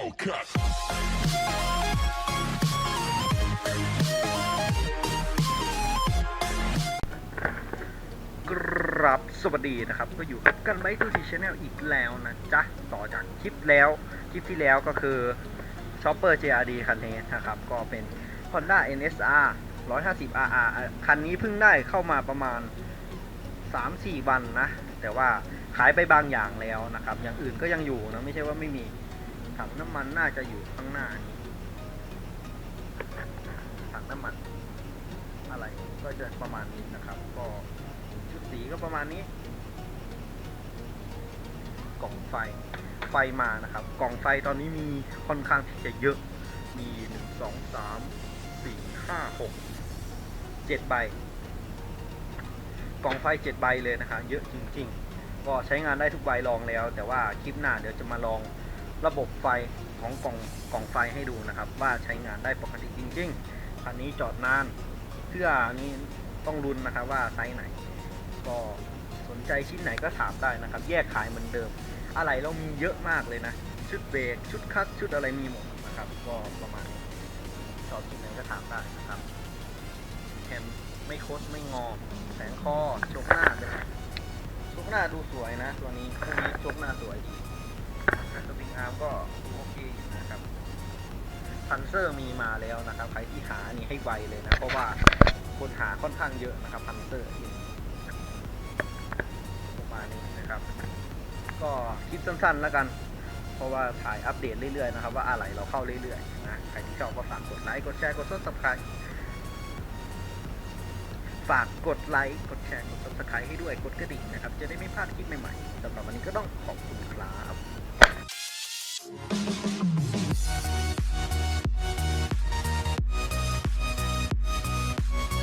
Hellcat. กรับสวัสดีนะครับ ก็อยู่กันไบทูทีชแนลอีกแล้วนะจ๊ะ ต่อจากคลิปแล้ว คลิปที่แล้วก็คือ Chopper JRD คันนี้นะครับ ก็เป็น Honda NSR 150 RR อะคันนี้เพิ่งได้เข้ามาประมาณ 3-4 วันนะ แต่ว่าขายไปบางอย่างแล้วนะครับ อย่างอื่นก็ยังอยู่นะ ไม่ใช่ว่าไม่มี ถังน้ำมันน่าจะอยู่ข้างหน้าถังน้ำมัน อะไรก็จะประมาณนี้นะครับ ก็ชุดสีก็ประมาณนี้ กล่องไฟไฟมานะครับ กล่องไฟตอนนี้มีค่อนข้างที่จะเยอะ มีหนึ่งสองสามสี่ห้าหกเจ็ดใบ กล่องไฟเจ็ดใบเลยนะคะ เยอะจริง ๆ ก็ใช้งานได้ทุกใบลองแล้ว แต่ว่าคลิปหน้าเดี๋ยวจะมาลอง ระบบไฟของกล่องกล่องไฟให้ดูนะครับ ว่าใช้งานได้ปกติจริงๆคันนี้จอดนานเสื้อนี้ต้องรุนนะครับว่าไซส์ไหน ก็สนใจชิ้นไหนก็ถามได้นะครับ แยกขายเหมือนเดิม อะไรเรามีเยอะมากเลยนะ ชุดเบรกชุดคัสชุดอะไรมีหมดนะครับ ก็ประมาณนี้ชอบชิ้นไหนก็ถามได้นะครับแฮมไม่โคดไม่งอ แสงคอชกหน้าเป็นชกหน้าดูสวยนะ ตัวนี้ตัวนี้ชกหน้าสวยดี สปริงอาร์มก็โอเคอยู่นะครับพันเซอร์มีมาแล้วนะครับ ใครที่หานี่ให้ไวเลยนะ เพราะว่าคนหาค่อนข้างเยอะนะครับพันเซอร์นี่ประมาณนี้นะครับ ก็คลิปสั้นๆแล้วกัน เพราะว่าถ่ายอัปเดตเรื่อยๆนะครับ ว่าอะไรเราเข้าเรื่อยๆนะใครที่ชอบก็ฝากกดไลค์กดแชร์กดซับสไครต์ฝากกดไลค์กดแชร์กดซับสไครต์ให้ด้วยกดกระดิ่งนะครับ จะได้ไม่พลาดคลิปใหม่ๆสำหรับวันนี้ก็ต้องขอบคุณครับ